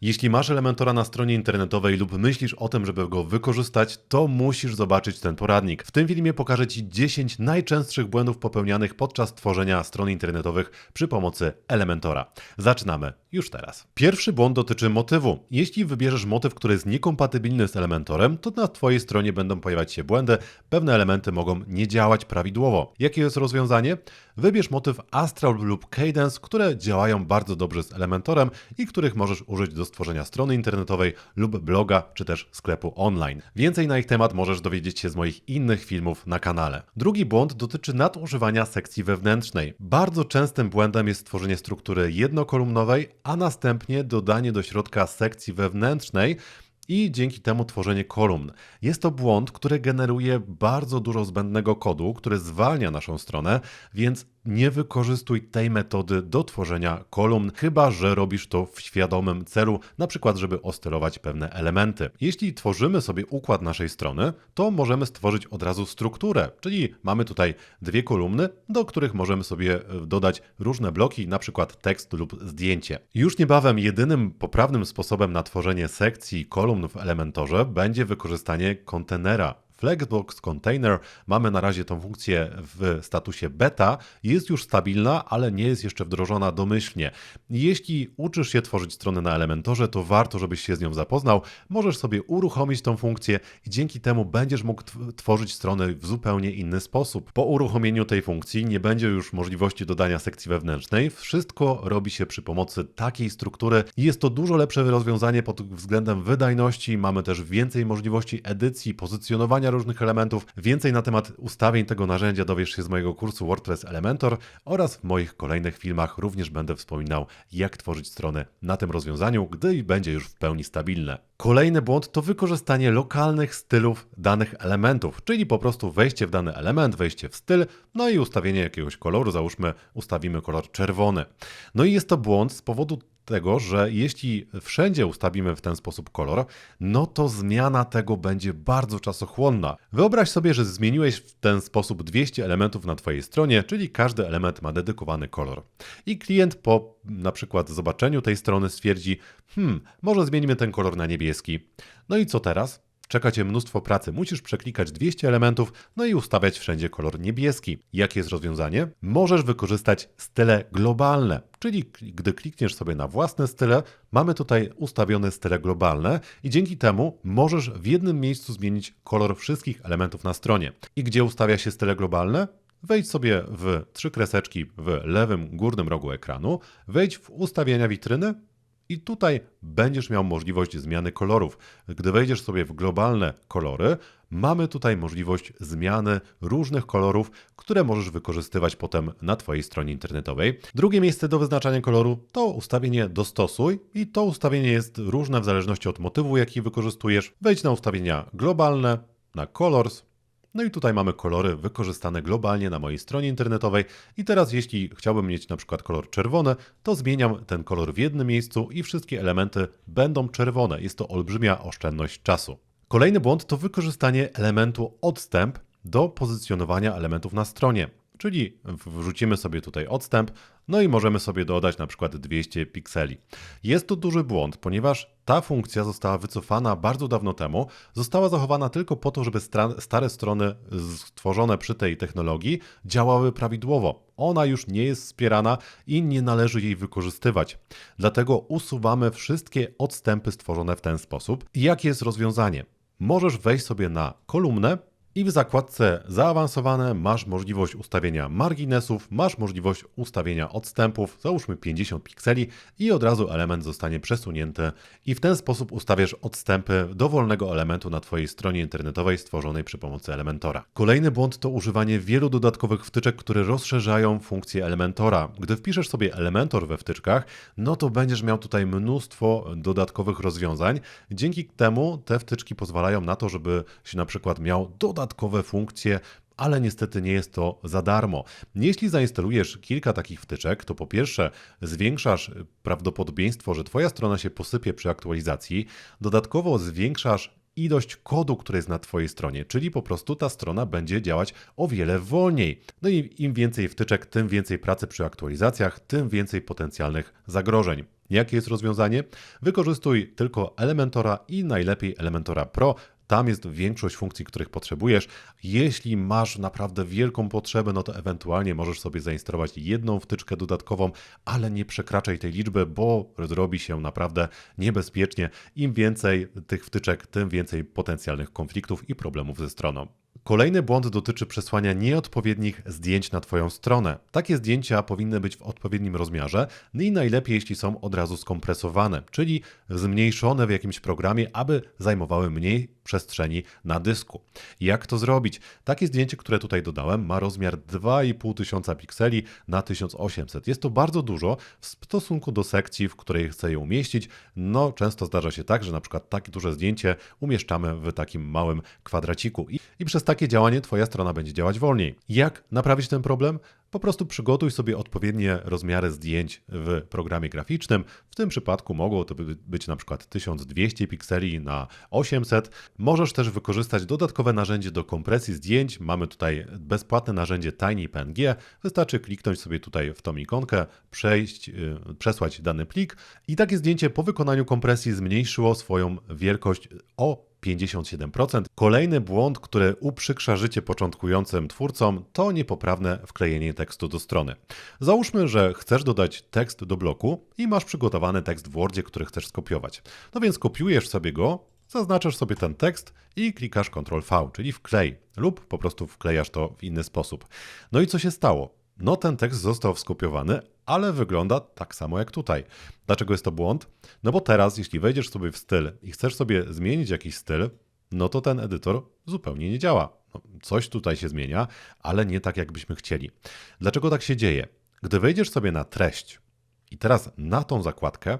Jeśli masz Elementora na stronie internetowej lub myślisz o tym, żeby go wykorzystać, to musisz zobaczyć ten poradnik. W tym filmie pokażę Ci 10 najczęstszych błędów popełnianych podczas tworzenia stron internetowych przy pomocy Elementora. Zaczynamy już teraz. Pierwszy błąd dotyczy motywu. Jeśli wybierzesz motyw, który jest niekompatybilny z Elementorem, to na Twojej stronie będą pojawiać się błędy, pewne elementy mogą nie działać prawidłowo. Jakie jest rozwiązanie? Wybierz motyw Astral lub Cadence, które działają bardzo dobrze z Elementorem i których możesz użyć do stworzenia strony internetowej lub bloga, czy też sklepu online. Więcej na ich temat możesz dowiedzieć się z moich innych filmów na kanale. Drugi błąd dotyczy nadużywania sekcji wewnętrznej. Bardzo częstym błędem jest stworzenie struktury jednokolumnowej, a następnie dodanie do środka sekcji wewnętrznej, i dzięki temu tworzenie kolumn. Jest to błąd, który generuje bardzo dużo zbędnego kodu, który zwalnia naszą stronę, więc nie wykorzystuj tej metody do tworzenia kolumn, chyba że robisz to w świadomym celu, na przykład żeby osterować pewne elementy. Jeśli tworzymy sobie układ naszej strony, to możemy stworzyć od razu strukturę, czyli mamy tutaj dwie kolumny, do których możemy sobie e, dodać różne bloki, na przykład tekst lub zdjęcie. Już niebawem jedynym poprawnym sposobem na tworzenie sekcji kolumn w Elementorze będzie wykorzystanie kontenera Flexbox Container, mamy na razie tą funkcję w statusie beta, jest już stabilna, ale nie jest jeszcze wdrożona domyślnie. Jeśli uczysz się tworzyć strony na Elementorze, to warto, żebyś się z nią zapoznał. Możesz sobie uruchomić tą funkcję i dzięki temu będziesz mógł tworzyć strony w zupełnie inny sposób. Po uruchomieniu tej funkcji nie będzie już możliwości dodania sekcji wewnętrznej. Wszystko robi się przy pomocy takiej struktury jest to dużo lepsze rozwiązanie pod względem wydajności. Mamy też więcej możliwości edycji, pozycjonowania różnych elementów. Więcej na temat ustawień tego narzędzia dowiesz się z mojego kursu WordPress Elementor oraz w moich kolejnych filmach również będę wspominał, jak tworzyć stronę na tym rozwiązaniu, gdy będzie już w pełni stabilne. Kolejny błąd to wykorzystanie lokalnych stylów danych elementów, czyli po prostu wejście w dany element, wejście w styl, no i ustawienie jakiegoś koloru, załóżmy ustawimy kolor czerwony. No i jest to błąd z powodu tego, że jeśli wszędzie ustawimy w ten sposób kolor, no to zmiana tego będzie bardzo czasochłonna. Wyobraź sobie, że zmieniłeś w ten sposób 200 elementów na Twojej stronie, czyli każdy element ma dedykowany kolor. I klient po na przykład zobaczeniu tej strony stwierdzi, hmm, może zmienimy ten kolor na niebieski. No i co teraz? Czeka Cię mnóstwo pracy. Musisz przeklikać 200 elementów, no i ustawiać wszędzie kolor niebieski. Jakie jest rozwiązanie? Możesz wykorzystać style globalne, czyli gdy klikniesz sobie na własne style, mamy tutaj ustawione style globalne i dzięki temu możesz w jednym miejscu zmienić kolor wszystkich elementów na stronie. I gdzie ustawia się style globalne? Wejdź sobie w trzy kreseczki w lewym górnym rogu ekranu, wejdź w ustawienia witryny i tutaj będziesz miał możliwość zmiany kolorów. Gdy wejdziesz sobie w globalne kolory, mamy tutaj możliwość zmiany różnych kolorów, które możesz wykorzystywać potem na Twojej stronie internetowej. Drugie miejsce do wyznaczania koloru to ustawienie dostosuj i to ustawienie jest różne w zależności od motywu, jaki wykorzystujesz. Wejdź na ustawienia globalne, na colors, no i tutaj mamy kolory wykorzystane globalnie na mojej stronie internetowej i teraz jeśli chciałbym mieć na przykład kolor czerwony, to zmieniam ten kolor w jednym miejscu i wszystkie elementy będą czerwone. Jest to olbrzymia oszczędność czasu. Kolejny błąd to wykorzystanie elementu odstęp do pozycjonowania elementów na stronie. Czyli wrzucimy sobie tutaj odstęp, no i możemy sobie dodać na przykład 200 pikseli. Jest to duży błąd, ponieważ ta funkcja została wycofana bardzo dawno temu, została zachowana tylko po to, żeby stare strony stworzone przy tej technologii działały prawidłowo. Ona już nie jest wspierana i nie należy jej wykorzystywać. Dlatego usuwamy wszystkie odstępy stworzone w ten sposób. Jakie jest rozwiązanie? Możesz wejść sobie na kolumnę, i w zakładce zaawansowane masz możliwość ustawienia marginesów, masz możliwość ustawienia odstępów, załóżmy 50 pikseli i od razu element zostanie przesunięty i w ten sposób ustawiasz odstępy dowolnego elementu na Twojej stronie internetowej stworzonej przy pomocy Elementora. Kolejny błąd to używanie wielu dodatkowych wtyczek, które rozszerzają funkcję Elementora. Gdy wpiszesz sobie Elementor we wtyczkach, no to będziesz miał tutaj mnóstwo dodatkowych rozwiązań. Dzięki temu te wtyczki pozwalają na to, żeby się na przykład miał dodatkowy dodatkowe funkcje, ale niestety nie jest to za darmo. Jeśli zainstalujesz kilka takich wtyczek, to po pierwsze zwiększasz prawdopodobieństwo, że Twoja strona się posypie przy aktualizacji, dodatkowo zwiększasz ilość kodu, który jest na Twojej stronie, czyli po prostu ta strona będzie działać o wiele wolniej. No i im więcej wtyczek, tym więcej pracy przy aktualizacjach, tym więcej potencjalnych zagrożeń. Jakie jest rozwiązanie? Wykorzystuj tylko Elementora i najlepiej Elementora Pro. Tam jest większość funkcji, których potrzebujesz. Jeśli masz naprawdę wielką potrzebę, no to ewentualnie możesz sobie zainstalować jedną wtyczkę dodatkową, ale nie przekraczaj tej liczby, bo zrobi się naprawdę niebezpiecznie. Im więcej tych wtyczek, tym więcej potencjalnych konfliktów i problemów ze stroną. Kolejny błąd dotyczy przesłania nieodpowiednich zdjęć na Twoją stronę. Takie zdjęcia powinny być w odpowiednim rozmiarze no i najlepiej, jeśli są od razu skompresowane, czyli zmniejszone w jakimś programie, aby zajmowały mniej przestrzeni na dysku. Jak to zrobić? Takie zdjęcie, które tutaj dodałem, ma rozmiar 2500 pikseli na 1800. Jest to bardzo dużo w stosunku do sekcji, w której chcę je umieścić. No, często zdarza się tak, że na przykład takie duże zdjęcie umieszczamy w takim małym kwadraciku i, i przez takie działanie Twoja strona będzie działać wolniej. Jak naprawić ten problem? Po prostu przygotuj sobie odpowiednie rozmiary zdjęć w programie graficznym. W tym przypadku mogło to być na przykład 1200 pikseli na 800. Możesz też wykorzystać dodatkowe narzędzie do kompresji zdjęć. Mamy tutaj bezpłatne narzędzie TinyPNG. Wystarczy kliknąć sobie tutaj w tą ikonkę, przejść, yy, przesłać dany plik i takie zdjęcie po wykonaniu kompresji zmniejszyło swoją wielkość o 57%. Kolejny błąd, który uprzykrza życie początkującym twórcom, to niepoprawne wklejenie tekstu do strony. Załóżmy, że chcesz dodać tekst do bloku i masz przygotowany tekst w Wordzie, który chcesz skopiować. No więc kopiujesz sobie go, zaznaczasz sobie ten tekst i klikasz Ctrl V, czyli wklej, lub po prostu wklejasz to w inny sposób. No i co się stało? No ten tekst został skopiowany, ale wygląda tak samo jak tutaj. Dlaczego jest to błąd? No bo teraz, jeśli wejdziesz sobie w styl i chcesz sobie zmienić jakiś styl, no to ten edytor zupełnie nie działa. No, coś tutaj się zmienia, ale nie tak, jakbyśmy chcieli. Dlaczego tak się dzieje? Gdy wejdziesz sobie na treść i teraz na tą zakładkę,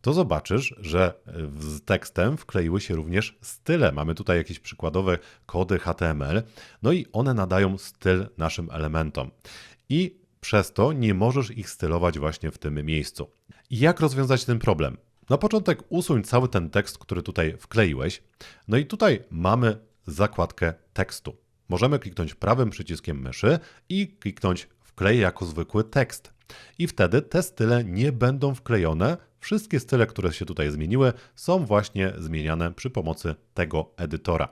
to zobaczysz, że z tekstem wkleiły się również style. Mamy tutaj jakieś przykładowe kody HTML, no i one nadają styl naszym elementom. I przez to nie możesz ich stylować właśnie w tym miejscu. Jak rozwiązać ten problem? Na początek usuń cały ten tekst, który tutaj wkleiłeś. No i tutaj mamy zakładkę tekstu. Możemy kliknąć prawym przyciskiem myszy i kliknąć wklej jako zwykły tekst. I wtedy te style nie będą wklejone. Wszystkie style, które się tutaj zmieniły, są właśnie zmieniane przy pomocy tego edytora.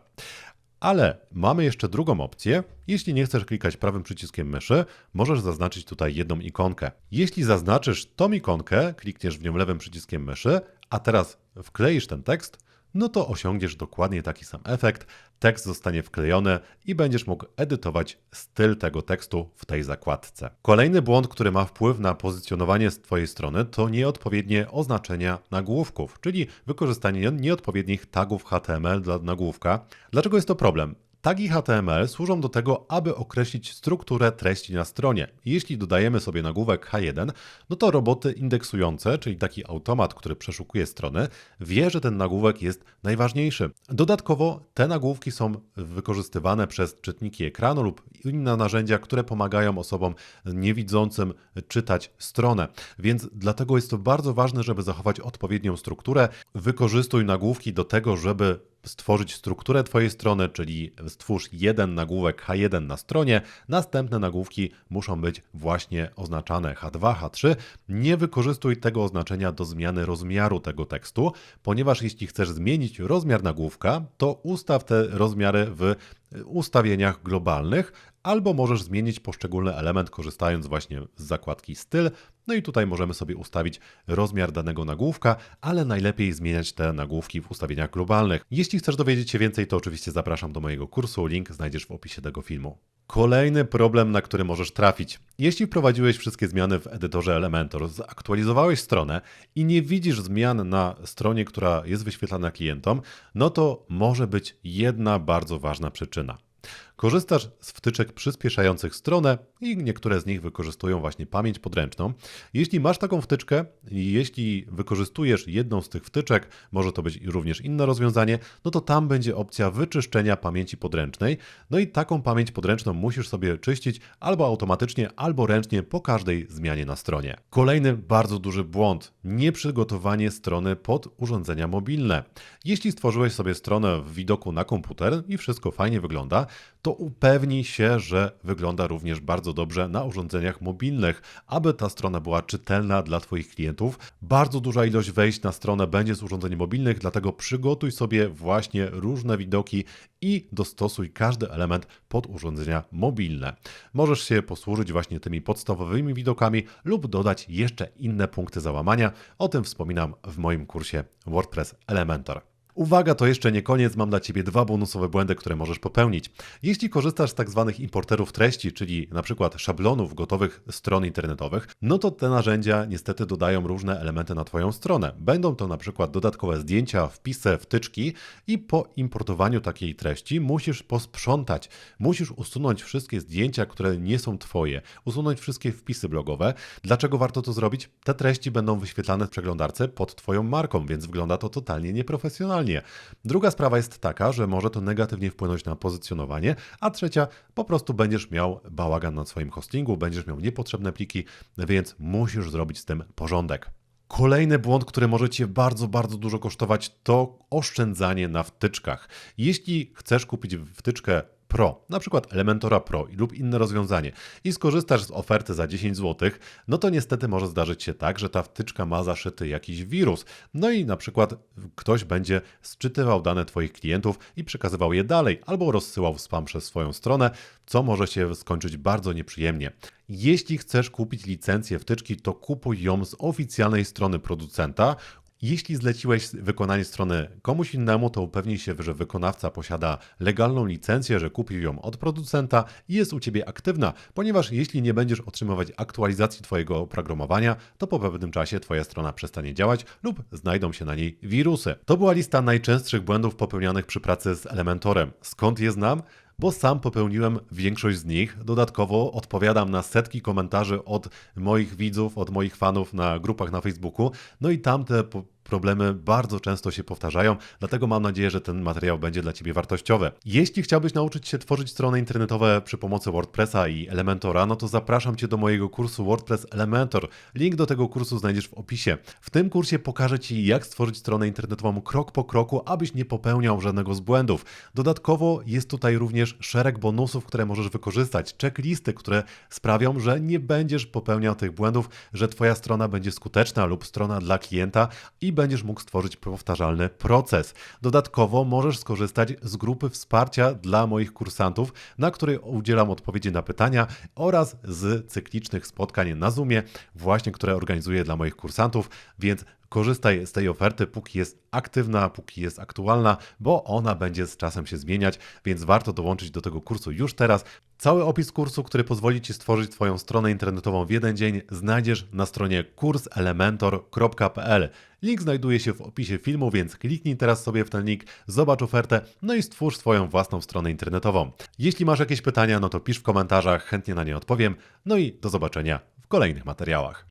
Ale mamy jeszcze drugą opcję. Jeśli nie chcesz klikać prawym przyciskiem myszy, możesz zaznaczyć tutaj jedną ikonkę. Jeśli zaznaczysz tą ikonkę, klikniesz w nią lewym przyciskiem myszy, a teraz wkleisz ten tekst, no to osiągniesz dokładnie taki sam efekt. Tekst zostanie wklejony i będziesz mógł edytować styl tego tekstu w tej zakładce. Kolejny błąd, który ma wpływ na pozycjonowanie z Twojej strony, to nieodpowiednie oznaczenia nagłówków, czyli wykorzystanie nieodpowiednich tagów HTML dla nagłówka. Dlaczego jest to problem? Tagi HTML służą do tego, aby określić strukturę treści na stronie. Jeśli dodajemy sobie nagłówek H1, no to roboty indeksujące, czyli taki automat, który przeszukuje strony, wie, że ten nagłówek jest najważniejszy. Dodatkowo te nagłówki są wykorzystywane przez czytniki ekranu lub inne narzędzia, które pomagają osobom niewidzącym czytać stronę. Więc dlatego jest to bardzo ważne, żeby zachować odpowiednią strukturę. Wykorzystuj nagłówki do tego, żeby stworzyć strukturę Twojej strony, czyli stwórz jeden nagłówek H1 na stronie, następne nagłówki muszą być właśnie oznaczane H2, H3. Nie wykorzystuj tego oznaczenia do zmiany rozmiaru tego tekstu, ponieważ jeśli chcesz zmienić rozmiar nagłówka, to ustaw te rozmiary w ustawieniach globalnych, albo możesz zmienić poszczególny element korzystając właśnie z zakładki styl. No i tutaj możemy sobie ustawić rozmiar danego nagłówka, ale najlepiej zmieniać te nagłówki w ustawieniach globalnych. Jeśli chcesz dowiedzieć się więcej, to oczywiście zapraszam do mojego kursu, link znajdziesz w opisie tego filmu. Kolejny problem, na który możesz trafić. Jeśli wprowadziłeś wszystkie zmiany w edytorze Elementor, zaktualizowałeś stronę i nie widzisz zmian na stronie, która jest wyświetlana klientom, no to może być jedna bardzo ważna przyczyna. Korzystasz z wtyczek przyspieszających stronę i niektóre z nich wykorzystują właśnie pamięć podręczną. Jeśli masz taką wtyczkę i jeśli wykorzystujesz jedną z tych wtyczek, może to być również inne rozwiązanie, no to tam będzie opcja wyczyszczenia pamięci podręcznej. No i taką pamięć podręczną musisz sobie czyścić albo automatycznie, albo ręcznie po każdej zmianie na stronie. Kolejny bardzo duży błąd: nieprzygotowanie strony pod urządzenia mobilne. Jeśli stworzyłeś sobie stronę w widoku na komputer i wszystko fajnie wygląda, to upewnij się, że wygląda również bardzo dobrze na urządzeniach mobilnych, aby ta strona była czytelna dla Twoich klientów. Bardzo duża ilość wejść na stronę będzie z urządzeń mobilnych, dlatego przygotuj sobie właśnie różne widoki i dostosuj każdy element pod urządzenia mobilne. Możesz się posłużyć właśnie tymi podstawowymi widokami lub dodać jeszcze inne punkty załamania. O tym wspominam w moim kursie WordPress Elementor. Uwaga, to jeszcze nie koniec, mam dla Ciebie dwa bonusowe błędy, które możesz popełnić. Jeśli korzystasz z tak zwanych importerów treści, czyli na przykład szablonów gotowych stron internetowych, no to te narzędzia niestety dodają różne elementy na Twoją stronę. Będą to na przykład dodatkowe zdjęcia, wpisy, wtyczki i po importowaniu takiej treści musisz posprzątać. Musisz usunąć wszystkie zdjęcia, które nie są Twoje, usunąć wszystkie wpisy blogowe. Dlaczego warto to zrobić? Te treści będą wyświetlane w przeglądarce pod Twoją marką, więc wygląda to totalnie nieprofesjonalnie. Druga sprawa jest taka, że może to negatywnie wpłynąć na pozycjonowanie, a trzecia, po prostu będziesz miał bałagan na swoim hostingu, będziesz miał niepotrzebne pliki, więc musisz zrobić z tym porządek. Kolejny błąd, który może Cię bardzo, bardzo dużo kosztować, to oszczędzanie na wtyczkach. Jeśli chcesz kupić wtyczkę Pro, na przykład Elementora Pro lub inne rozwiązanie i skorzystasz z oferty za 10 zł, no to niestety może zdarzyć się tak, że ta wtyczka ma zaszyty jakiś wirus. No i na przykład ktoś będzie sczytywał dane Twoich klientów i przekazywał je dalej albo rozsyłał spam przez swoją stronę, co może się skończyć bardzo nieprzyjemnie. Jeśli chcesz kupić licencję wtyczki, to kupuj ją z oficjalnej strony producenta. Jeśli zleciłeś wykonanie strony komuś innemu, to upewnij się, że wykonawca posiada legalną licencję, że kupił ją od producenta i jest u Ciebie aktywna, ponieważ jeśli nie będziesz otrzymywać aktualizacji Twojego oprogramowania, to po pewnym czasie Twoja strona przestanie działać lub znajdą się na niej wirusy. To była lista najczęstszych błędów popełnianych przy pracy z Elementorem. Skąd je znam? Bo sam popełniłem większość z nich. Dodatkowo odpowiadam na setki komentarzy od moich widzów, od moich fanów na grupach na Facebooku. No i tamte problemy bardzo często się powtarzają, dlatego mam nadzieję, że ten materiał będzie dla Ciebie wartościowy. Jeśli chciałbyś nauczyć się tworzyć strony internetowe przy pomocy WordPressa i Elementora, no to zapraszam Cię do mojego kursu WordPress Elementor. Link do tego kursu znajdziesz w opisie. W tym kursie pokażę Ci, jak stworzyć stronę internetową krok po kroku, abyś nie popełniał żadnego z błędów. Dodatkowo jest tutaj również szereg bonusów, które możesz wykorzystać, checklisty, które sprawią, że nie będziesz popełniał tych błędów, że Twoja strona będzie skuteczna lub strona dla klienta i będziesz mógł stworzyć powtarzalny proces. Dodatkowo możesz skorzystać z grupy wsparcia dla moich kursantów, na której udzielam odpowiedzi na pytania oraz z cyklicznych spotkań na Zoomie, właśnie które organizuję dla moich kursantów, więc Korzystaj z tej oferty, póki jest aktywna, póki jest aktualna, bo ona będzie z czasem się zmieniać, więc warto dołączyć do tego kursu już teraz. Cały opis kursu, który pozwoli Ci stworzyć Twoją stronę internetową w jeden dzień, znajdziesz na stronie kurselementor.pl. Link znajduje się w opisie filmu, więc kliknij teraz sobie w ten link, zobacz ofertę, no i stwórz swoją własną stronę internetową. Jeśli masz jakieś pytania, no to pisz w komentarzach, chętnie na nie odpowiem. No i do zobaczenia w kolejnych materiałach.